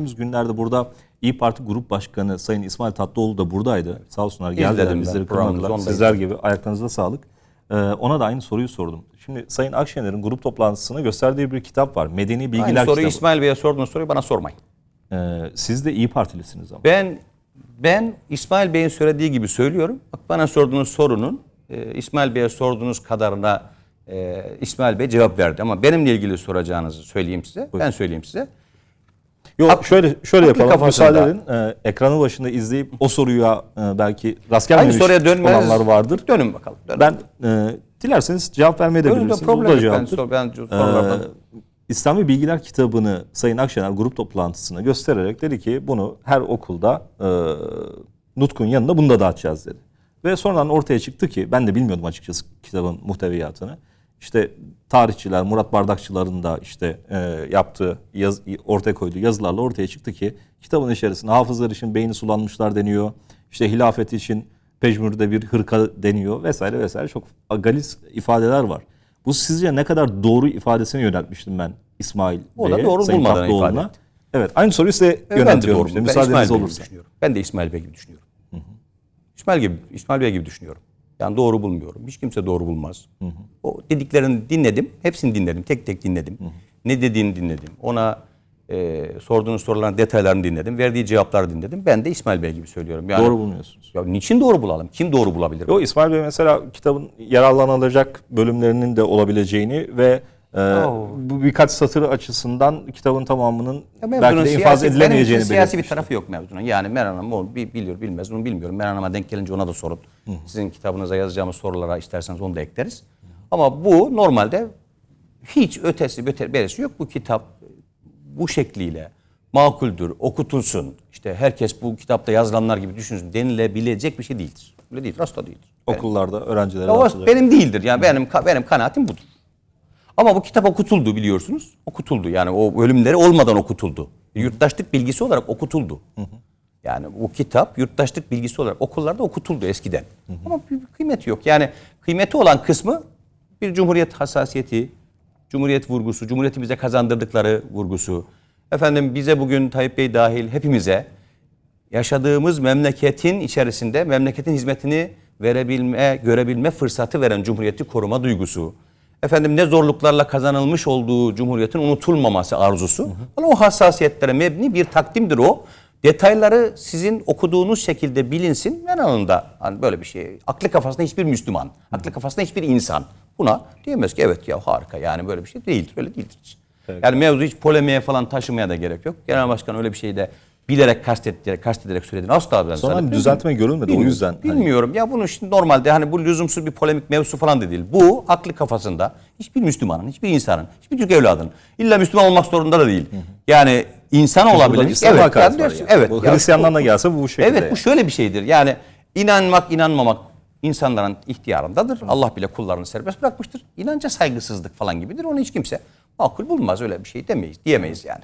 geçtiğimiz günlerde burada İyi Parti Grup Başkanı Sayın İsmail Tatlıoğlu da buradaydı. Sağ olsunlar geldiler bizleri kırmadılar. Sizler gibi ayaklarınıza sağlık. Ee, ona da aynı soruyu sordum. Şimdi Sayın Akşener'in grup toplantısına gösterdiği bir kitap var. Medeni Bilgiler Aynı soruyu kitabı. İsmail Bey'e sorduğunuz soruyu bana sormayın. Ee, siz de İyi Partilisiniz ama. Ben ben İsmail Bey'in söylediği gibi söylüyorum. Bak bana sorduğunuz sorunun e, İsmail Bey'e sorduğunuz kadarına e, İsmail Bey cevap verdi. Ama benimle ilgili soracağınızı söyleyeyim size. Ben söyleyeyim size. Yok Ak- şöyle şöyle aklı yapalım. Müsaade edin. Ee, ekranı başında izleyip o soruya e, belki rast gelmemiş soruya dönmeniz olanlar vardır. Dönün bakalım. Dönün. Ben e, dilerseniz cevap vermeye de bilirsiniz. Bu problem da yok. Ben, cevaptır. sor, ben sorulardan... Ee, İslami Bilgiler kitabını Sayın Akşener grup toplantısına göstererek dedi ki bunu her okulda e, Nutkun yanında bunu da dağıtacağız dedi. Ve sonradan ortaya çıktı ki ben de bilmiyordum açıkçası kitabın muhteviyatını. İşte tarihçiler, Murat Bardakçıların da işte e, yaptığı, yaz, ortaya koyduğu yazılarla ortaya çıktı ki kitabın içerisinde hafızlar için beyni sulanmışlar deniyor. İşte hilafet için pejmürde bir hırka deniyor vesaire vesaire çok galis ifadeler var. Bu sizce ne kadar doğru ifadesine yöneltmiştim ben İsmail O da Bey'e, doğru Sayın bulmadığını Tatlıoğlu'na. etti. Evet aynı soruyu size Evet, ben de yöneltiyorum doğru. işte Ben müsaadeniz İsmail Bey gibi olursa. düşünüyorum. Ben de İsmail Bey gibi düşünüyorum. İsmail gibi, İsmail Bey gibi düşünüyorum. Yani doğru bulmuyorum. Hiç kimse doğru bulmaz. O dediklerini dinledim. Hepsini dinledim. Tek tek dinledim. Ne dediğini dinledim. Ona e, sorduğunuz soruların detaylarını dinledim. Verdiği cevapları dinledim. Ben de İsmail Bey gibi söylüyorum. Yani, Doğru bulmuyorsunuz. Ya niçin doğru bulalım? Kim doğru bulabilir? Yo İsmail Bey mesela kitabın yararlanılacak bölümlerinin de olabileceğini ve e, Oo. bu birkaç satır açısından kitabın tamamının Ya belki de infaz siyasi- edilemeyeceğini siyasi bir tarafı yok mevzunun. Yani Meral Hanım onu bi- biliyor bilmez onu bilmiyorum. Meral Hanım'a denk gelince ona da sorun. Sizin kitabınıza yazacağımız sorulara isterseniz onu da ekleriz. Ama bu normalde hiç ötesi beter, berisi yok. Bu kitap bu şekliyle makuldür, okutulsun. İşte herkes bu kitapta yazılanlar gibi düşünsün denilebilecek bir şey değildir. Öyle değildir, asla değildir. Okullarda öğrencilere benim değildir. Yani benim benim kanaatim budur. Ama bu kitap okutuldu biliyorsunuz. Okutuldu. Yani o bölümleri olmadan okutuldu. Yurttaşlık bilgisi olarak okutuldu. Yani bu kitap yurttaşlık bilgisi olarak okullarda okutuldu eskiden. Ama bir bir kıymeti yok. Yani kıymeti olan kısmı bir cumhuriyet hassasiyeti, cumhuriyet vurgusu, cumhuriyetimize kazandırdıkları vurgusu. Efendim bize bugün Tayyip Bey dahil hepimize yaşadığımız memleketin içerisinde memleketin hizmetini verebilme, görebilme fırsatı veren cumhuriyeti koruma duygusu. Efendim ne zorluklarla kazanılmış olduğu cumhuriyetin unutulmaması arzusu. Ama O hassasiyetlere mebni bir takdimdir o. Detayları sizin okuduğunuz şekilde bilinsin. Ben anında hani böyle bir şey. Aklı kafasında hiçbir Müslüman, aklı kafasında hiçbir insan buna diyemez ki evet ya harika yani böyle bir şey değildir. Öyle değildir. hiç. Yani mevzu hiç polemiğe falan taşımaya da gerek yok. Genel başkan öyle bir şeyi de bilerek kastederek, kastederek söylediğini asla ben Sonra bir düzeltme görülmedi o Bilmiyorum. yüzden. hani- Bilmiyorum. Ya bunu şimdi normalde hani bu lüzumsuz bir polemik mevzusu falan da değil. Bu aklı kafasında hiçbir Müslümanın, hiçbir insanın, hiçbir Türk evladının illa Müslüman olmak zorunda da değil. Yani insan olabilir. hakaret yani yani. evet. Bu Ya Hristiyandan da gelse bu şekilde. Evet bu şöyle bir şeydir. Yani inanmak, inanmamak insanların ihtiyarındadır. Allah bile kullarını serbest bırakmıştır. İnanca saygısızlık falan gibidir. Onu hiç kimse makul bulmaz. Öyle bir şey demeyiz, diyemeyiz yani.